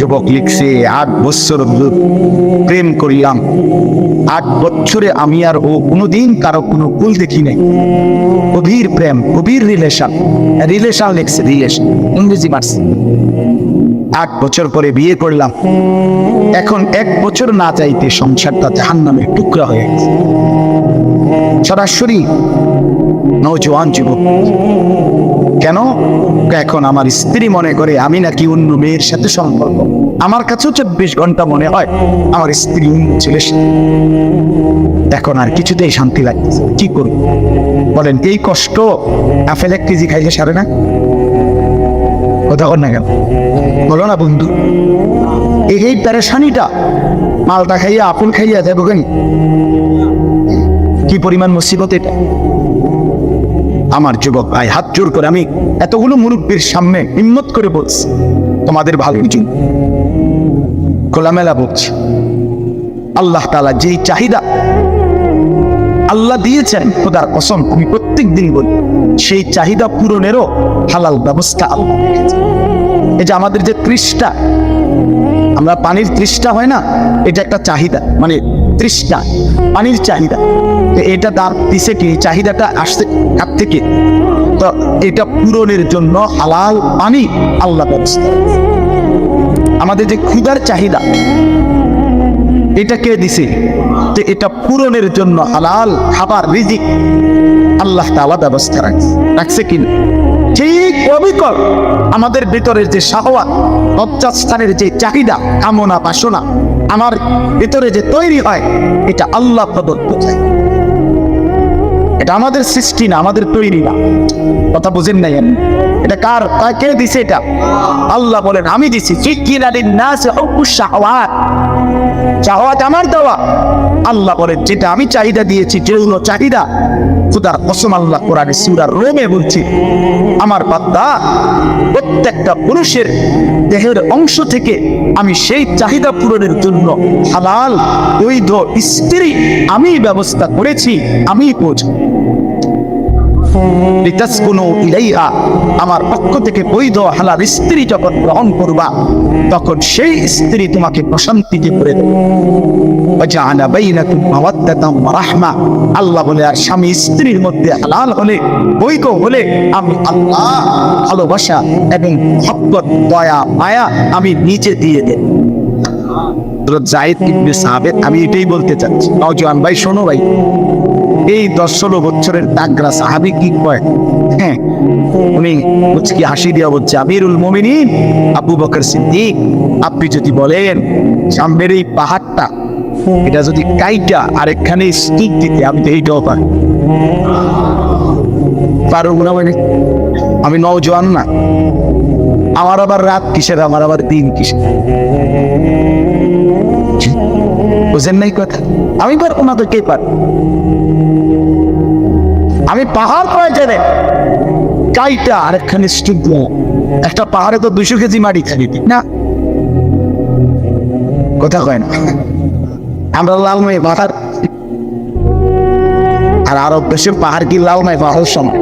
যুবক লিখছে, আট বছর প্রেম করিলাম। আট বছরে আমি আর ও কোনোদিন কারও কোনো কুল দেখি নাই। গভীর প্রেম, গভীর রিলেশন রিলেশন লিখছে রিলেশন ইংরেজি মারছে। আট বছর পরে বিয়ে করলাম। এখন এক বছর না চাইতে সংসারটা জাহান্নামে টুকরা হয়ে গেছে। সরাসরি নৌজওয়ান যুবক। কেন? এখন আমার স্ত্রী মনে করে আমি নাকি অন্য মেয়ের সাথে সম্পর্ক। আমার কাছেও চব্বিশ ঘণ্টা মনে হয় আমার স্ত্রী অন্য সাথে। এখন আর কিছুতেই শান্তি লাগতেছে কি করব? বলেন, এই কষ্ট আপেল এক কেজি খাইলে সারে না? কথা কর না কেন? বলো না বন্ধু। এই প্যারেশানিটা মালটা খাইয়া আপেল খাইয়া যাব কেন? কি পরিমাণ মুসিবত এটা? আমার যুবক ভাই, হাত জোর করে আমি এতগুলো মুরব্বীর সামনে হিম্মত করে বলছি, তোমাদের ভালো কিছু খোলামেলা বলছি, আল্লাহ তালা যেই চাহিদা আল্লাহ দিয়েছেন, খোদার কসম, আমি প্রত্যেক দিন বলি, সেই চাহিদা পূরণেরও হালাল ব্যবস্থা আল্লাহ এই যে আমাদের যে তৃষ্ণা আমরা পানির তৃষ্ণা হয় না, এটা একটা চাহিদা মানে তৃষ্ণা, পানির চাহিদা। এটা তার দিছে কি? চাহিদাটা আসছে কার থেকে? তো এটা পূরণের জন্য হালাল পানি আল্লাহ ব্যবস্থা আমাদের যে ক্ষুধার চাহিদা, এটা কে দিছে? যে এটা পূরণের জন্য হালাল খাবার, রিজিক আল্লাহ তাআলা ব্যবস্থা রাখছে। রাখছে কি না? ঠিক অবিকল আমাদের ভিতরের যে শাহওয়াত, লজ্জাস্থানের যে চাহিদা কামনা বাসনা আমার ভিতরে যে তৈরি হয়, এটা আল্লাহ প্রদত্ত চাই। এটা আমাদের সৃষ্টি না, আমাদের তৈরি না। কথা বুঝেন নাই আপনি? এটা কার কে দিছে এটা? আল্লাহ বলেন, আমি দিছি। চাওয়াত আমার দেওয়া। আল্লাহ বলেন, যেটা আমি চাহিদা দিয়েছি, যেগুলো চাহিদা খুদার কসম আল্লাহ কোরআনে সুরা রোমে বলছি, আমার বান্দা, প্রত্যেকটা পুরুষের দেহের অংশ থেকে আমি সেই চাহিদা পূরণের জন্য হালাল, বৈধ, স্ত্রী আমি ব্যবস্থা করেছি, আমি পৌঁছ লিতাসকুনু ইলাইহা আমার পক্ষ থেকে বৈধ হালাল স্ত্রী যখন গ্রহণ করবা তখন সেই স্ত্রী তোমাকে প্রশান্তিতে করে দেবে وجعل بينكم مودة ورحمة আল্লাহ বলে আর স্বামী স্ত্রীর মধ্যে হালাল হলে বৈধ হলে আমি আল্লাহ ভালোবাসা এবং মহব্বত দয়া মায়া আমি নিজে দিয়ে দেব হযরত জায়েদ ইবনে সাহাবেদ আমি এটাই বলতে চাচ্ছি নওজোয়ান ভাই শোনো ভাই এই দশ ষোলো বছরের তাগরা সাহাবি কি কয়? হ্যাঁ উনি মুচকি হাসি দিয়া বলছে, আমিরুল মোমিনিন, আবু বকর সিদ্দিক, আপনি যদি বলেন সামনের এই পাহাড়টা, এটা যদি কাইটা আরেকখানে স্টিক দিতে, আমি তো এইটাও পারি পারব না মানে আমি নওজোয়ান না। আমার আবার রাত কিসের, আমার আবার দিন কিসের? বুঝেন নাই কথা? আমি পারব না তো কে পারব? আমি পাহাড় প্রয়োজনে কাইটা আরেকখানে স্টিক একটা পাহাড়ে তো দুশো কেজি মাটি খাবি না। কথা কয় না। আমরা লালমাই পাহাড়। আর আরব দেশের পাহাড় কি লালমাই পাহাড়ের সময়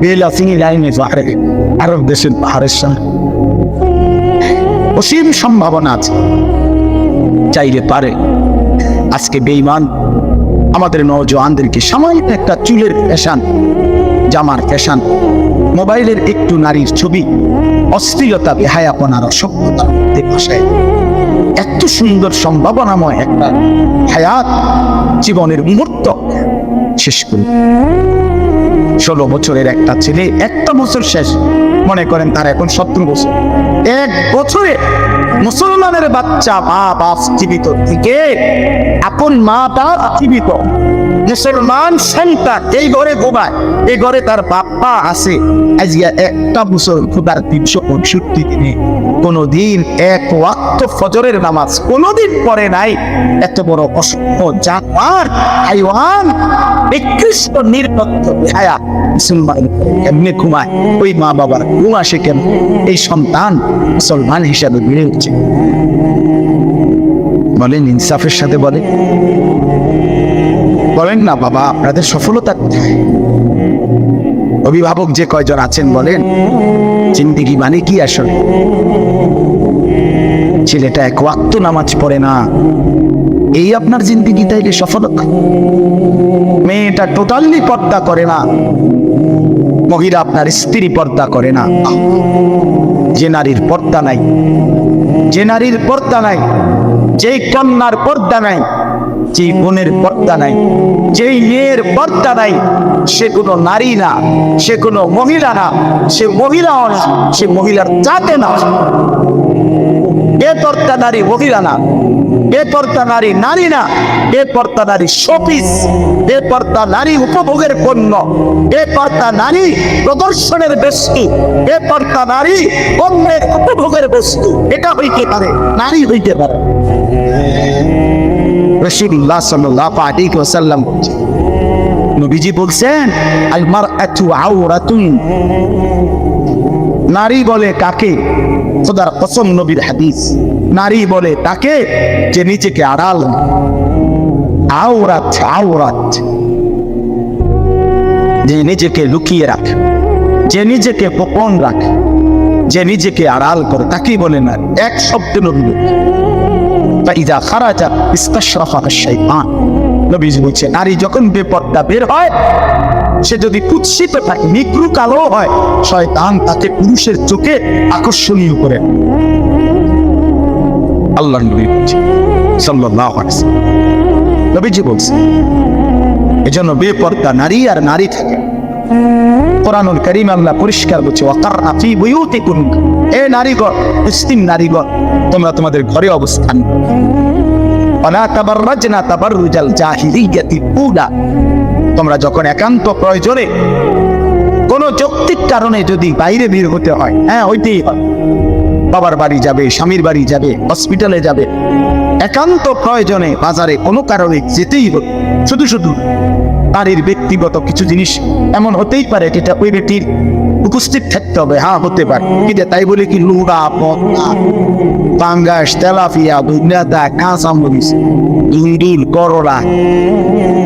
বেল আসিনি লাইনে পাহাড়ে। আরব দেশের পাহাড়ের সময় অসীম সম্ভাবনা আছে। চাইলে পারে। আজকে বেঈমান আমাদের নজওয়ানদেরকে সামান্য একটা চুলের ফ্যাশান, জামার ফ্যাশান, মোবাইলের একটু নারীর ছবি, অশ্লীলতা, বেহায়াপনার অসভ্যতা ভাসায় এত সুন্দর সম্ভাবনাময় একটা হায়াত জীবনের মুহূর্ত। শেষ করি। ষোলো বছরের একটা ছেলে, একটা বছর শেষ। মনে করেন তার এখন সতেরো বছর। এক বছরে মুসলমানের বাচ্চা মা বাপ জীবিত থেকে আপন মা বাপ জীবিত। মুসলমান সন্তান, এই ঘরে ঘুমায়, এই ঘরে তার বাপ্পা আছে। আজকে একটা বছর খুদার তিনশো পঁয়ষট্টি দিনে কোনোদিন এক ওয়াক্ত ফজরের নামাজ কোনোদিন পড়ে নাই। এত বড় অসভ্য জানোয়ার, হাইওয়ান, নিকৃষ্ট, নির্লজ্জ বেহায়া মুসলমান এমনি ঘুমায়? ওই মা বাবার ঘুম আসে কেন এই সন্তান মুসলমান হিসাবে বেড়ে উঠছে। বলেন, ইনসাফের সাথে বলে বলেন না বাবা, আপনাদের সফলতা কোথায়? অভিভাবক যে কয়জন আছেন বলেন, জিন্দিগি মানে কি আসলে? ছেলেটা এক ওয়াক্ত নামাজ পড়ে না। এই আপনার জিন্দিগি তাইলে সফলতা? মেয়েটা টোটালি পর্দা করে না। মহিলা আপনার স্ত্রী পর্দা করে না। যে নারীর পর্দা নাই, যে নারীর পর্দা নাই, যেই কন্যার পর্দা নাই, যেই বোনের পর্দা নাই, যেই মেয়ের পর্দা নাই, সে কোনো নারী না, সে কোনো মহিলা না, সে মহিলা না সে মহিলার জাতে না। বেপর্দা নারী নারী নারী না নারী নারী উপভোগের পণ্য নারী প্রদর্শনের বস্তু নারী অন্যের উপভোগের বস্তু, এটা হইতে পারে, নারী হইতে পারে। রসুল্লাহ সাল্লাল্লাহু আলাইহি ওয়াসাল্লাম নবীজি বলছেন আল মারআতু আওরাতুন। নারী বলে কাকে? খোদার কসম নবীর হাদিস। নারী বলে তাকে যে নিজেকে আড়াল আওরাত আওরাত। যে নিজেকে লুকিয়ে রাখে, যে নিজেকে গোপন রাখে, যে নিজেকে আড়াল করে, তাকেই বলে না, এক শব্দ নবী। ইদা খারাজা ইস্তাশরাফা শাইতান নবীজি বলছে, নারী যখন বেপর্দা বের হয় সে যদি কুৎসিত থাকে নিগ্রু কালো হয়, শয়তান তাকে পুরুষের চোখে আকর্ষণীয় করে। আল্লাহ নবী বলছে আলাইহি নবীজি বলছে এজন্য বেপর্দা নারী আর নারী থাকে। কোরআনুল করিম আল্লাহ পরিষ্কার বলছে ওয়াকারনা ফি বুয়ুতিকুম। এ নারীগণ, মুসলিম নারীগণ, তোমরা তোমাদের ঘরে অবস্থান ওয়ালা তাবাররাজনা তাবাররুজাল জাহিলিয়াতিল উলা। তোমরা যখন একান্ত প্রয়োজনে কোনো যৌক্তিক কারণে যদি বাইরে বের হতে হয় হ্যাঁ হইতেই হয় বাবার বাড়ি যাবে, স্বামীর বাড়ি যাবে হসপিটালে যাবে। একান্ত প্রয়োজনে বাজারে কোনো কারণে যেতেই হবে। শুধু শুধু বাড়ির ব্যক্তিগত কিছু জিনিস এমন হতেই পারে যেটা ওই ব্যক্তির উপস্থিত থাকতে হবে। হ্যাঁ হতে পারে। কিন্তু তাই বলে কি লুড়া পদ্মা, পাঙ্গাস তেলাফিয়া দুনিয়াদা কাঁচা মরিচ ইন্ডিল করলা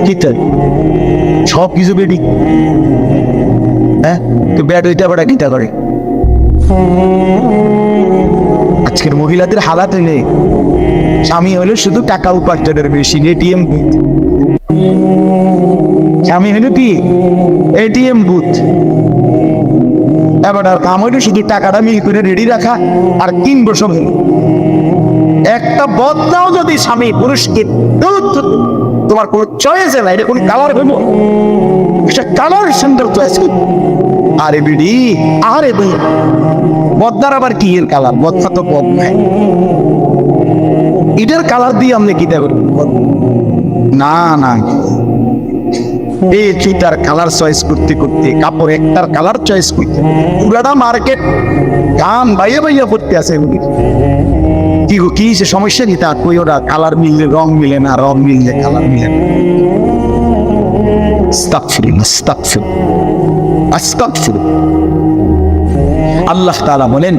কিতা সব কিছু বেডি হ্যাঁ? তো ব্যাট ওইটা বেড়া কিতা করে? আজকের মহিলাদের হালাত হইলে স্বামী হলো শুধু টাকা উপার্জনের বেশি এটিএম বুথ স্বামী হলো কি? এটিএম বুথ এবার আর কাম হইল শুধু টাকাটা মিল করে রেডি রাখা আর কিনবো সব। হলো। একটা বদলাও যদি স্বামী পুরুষকে। তোমার কোনো চয়েস নাই এটা কোন কালার হইব। এটা কালার সুন্দর চয়েস আরে বিডি। আরে বই বদনার আবার কি এর কালার বদনা তো বদনায় এটার কালার দিয়ে আপনি কি দেবেন না না। এই চুইটার কালার চয়েস করতে করতে কাপড় একটার কালার চয়েস করতে। পুরাটা মার্কেট গান বাইয়া বাইয়া করতে আছে। কি কি সমস্যা কি? কই ওরা কালার মিললে রং মিলে না, রং মিললে কালার মিলে না। আল্লাহ বলেন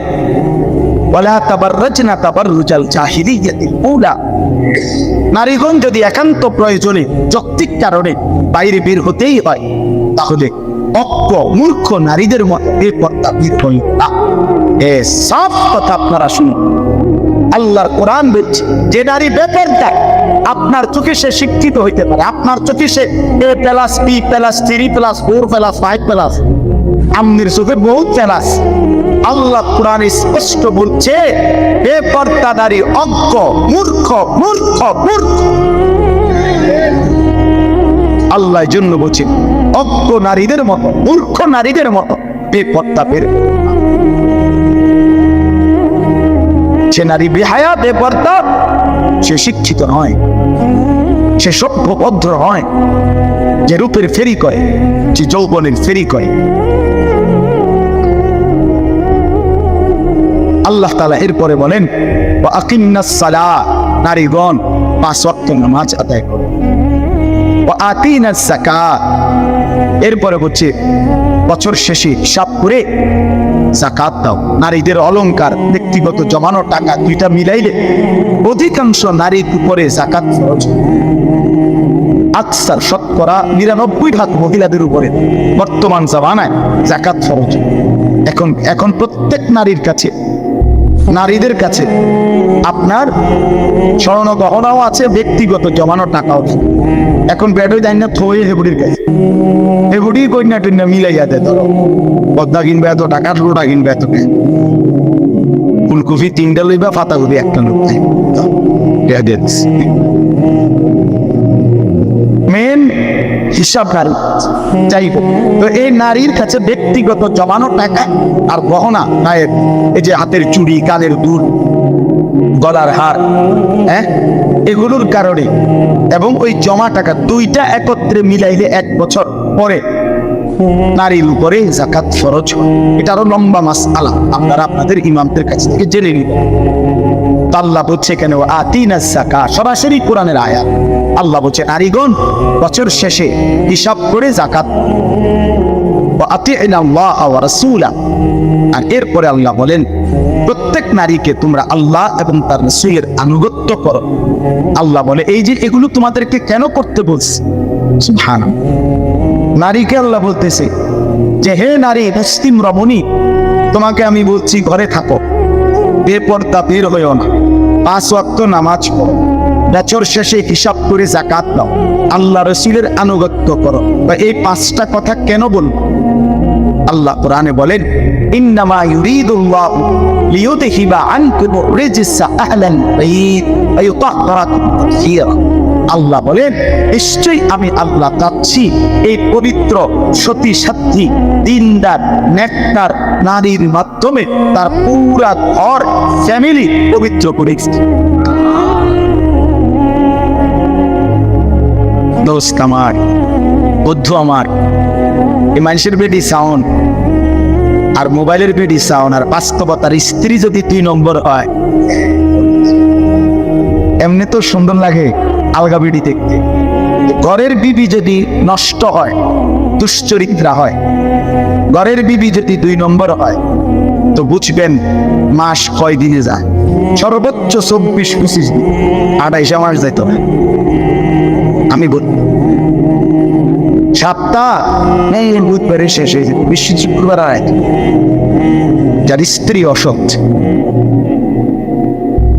নারীগণ যদি একান্ত প্রয়োজনে যৌক্তিক কারণে বাইরে বের হতেই হয়, তাহলে অজ্ঞ, মূর্খ নারীদের বেপর্দা বের হইল না। এ সব কথা আপনারা শুনুন। আল্লাহর কোরআন বলছে যে নারী বেপর্দা আপনার চোখে সে শিক্ষিত হইতে পারে। আপনার চোখে সে A plus B plus three plus four plus five plus আমনের চোখে বহুত প্লাস আল্লাহ কোরআন স্পষ্ট বলছে বেপর্দা নারী অজ্ঞ, মূর্খ মূর্খ মূর্খ। আল্লাহ জন্য বলছে, অজ্ঞ নারীদের মতো, মূর্খ নারীদের মতো, বেপর্দা বের। সে নারী বেহায়া বেপর্দা সে শিক্ষিত নয়, সে সভ্যভদ্র নয় যে রূপের ফেরি করে, যে যৌবনের ফেরি করে। আল্লাহ তালা এরপরে বলেন নারীগণ পাঁচ ওয়াক্ত নামাজ আদায় করো। এরপরে হচ্ছে বছর শেষে হিসাব করে জাকাত দাও। নারীদের অলংকার, ব্যক্তিগত জমানো টাকা দুইটা মিলাইলে অধিকাংশ নারীর উপরে জাকাত খরচ শতকরা নিরানব্বই ভাগ মহিলাদের উপরে বর্তমান জামানায় জাকাত খরচ এখন এখন প্রত্যেক নারীর কাছে নারীদের কাছে আপনার স্বর্ণ গহনাও আছে, ব্যক্তিগত জমানো টাকাও এখন ব্যাডই দেয় না থয়ে হেবুড়ির কাছে। হেবুড়ি কন্যা টন্যা মিলাইয়া দেয়, ধরো। পদ্মা কিনবে এত টাকা লোটা কিনবে এত ফুলকপি তিনটা লইবা পাতাকপি একটা লোক মেন হিসাব নারী যাই তো এই নারীর কাছে ব্যক্তিগত জমানো টাকা আর গহনা গায়ের এই যে হাতের চুড়ি, কানের দুল, গলার হার হ্যাঁ? এগুলোর কারণে এবং ওই জমা টাকা দুইটা একত্রে মিলাইলে এক বছর পরে নারীর উপরে জাকাত ফরজ এটা আরও লম্বা মাস আলা আপনারা আপনাদের ইমামদের কাছ থেকে জেনে নিবেন। আল্লাহ বলছে কেন? আতিনাসাকা সরাসরি কোরআনের আয়াত। আল্লাহ বলছে, নারীগণ, বছর শেষে হিসাব করে জাকাত আর এরপরে আল্লাহ বলেন, প্রত্যেক নারীকে তোমরা আল্লাহ এবং তার রসুলের আনুগত্য করো। আল্লাহ বলে, এই যে এগুলো তোমাদেরকে কেন করতে বলছি? নারীকে আল্লাহ বলতেছে যে, হে নারী, মুসলিম রমণী, তোমাকে আমি বলছি, ঘরে থাকো। বেপর্দা বীর হইও না পাঁচ ওয়াক্ত নামাজ পড়ো। বছর শেষে হিসাব করে জাকাত দাও। আল্লাহ রসিলের আনুগত্য করো। বা এই পাঁচটা কথা কেন বলব? আল্লাহ কোরআনে বলেন, ইন্নামা ইউরিদুল্লাহ লিয়ুদহিবা আনকুম রিজসা আহলান বাইত ওয়া ইউতাহহিরাকুম তাতহীরা আল্লাহ বলেন, নিশ্চয়ই আমি আল্লাহ চাচ্ছি এই পবিত্র সতী সাথী দিনদার নেকটার নারীর মাধ্যমে তার পুরা ঘর ফ্যামিলি পবিত্র করেছি দোস্ত আমার, বন্ধু আমার, এই মানুষের বেডি সাউন্ড আর মোবাইলের বেডি সাউন্ড আর বাস্তবতার স্ত্রী যদি দুই নম্বর হয়, এমনি তো সুন্দর লাগে। আলগা বিড়ি দেখতে। ঘরের বিবি যদি নষ্ট হয়, দুশ্চরিত্রা হয়, ঘরের বিবি যদি দুই নম্বর হয়, তো বুঝবেন মাস কয় দিনে যায়? সর্বোচ্চ চব্বিশ, পঁচিশ দিন, আড়াইশো মাস যাইতো আমি বলি, সপ্তাহ? নেই বুধবারে শেষ বিশ্ব শুক্রবার যার স্ত্রী অসৎ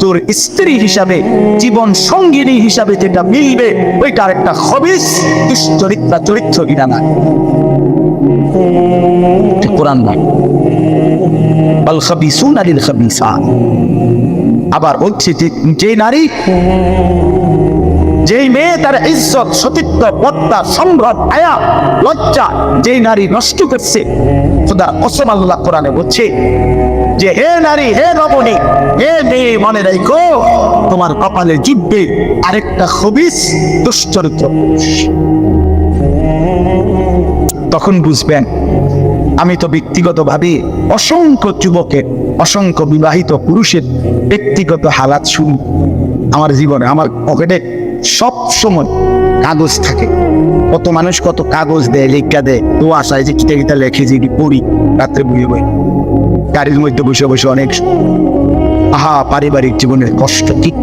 তোর স্ত্রী হিসাবে, জীবন সঙ্গিনী হিসাবে যেটা মিলবে, ওইটার একটা খবিস দুশ্চরিত্রা, চরিত্র কিনা না কোরআন না। বল খাবিসুন আবার বলছে যে নারী, যেই মেয়ে তার ইজ্জত, সতীত্ব পদ্মা সম্ভ্রম আয়া লজ্জা, যেই নারী নষ্ট করছে খোদা কসম আল্লাহ কোরআনে বলছে যে, হে নারী, হে রমণী হে মেয়ে, মনে রাখো, তোমার কপালে জুটবে আরেকটা খবিস দুশ্চরিত্র। তখন বুঝবেন, আমি তো ব্যক্তিগতভাবে অসংখ্য যুবকের অসংখ্য বিবাহিত পুরুষের ব্যক্তিগত হালাত শুনি। আমার জীবনে, আমার পকেটে সব সময় কাগজ থাকে। কত মানুষ কত কাগজ দেয়, লেখা দেয়। তো আশায় যে কিটা কিটা লেখে যে পড়ি, রাত্রে বুঝে বই। গাড়ির মধ্যে বসে বসে অনেক আহা, পারিবারিক জীবনের কষ্ট, ঠিক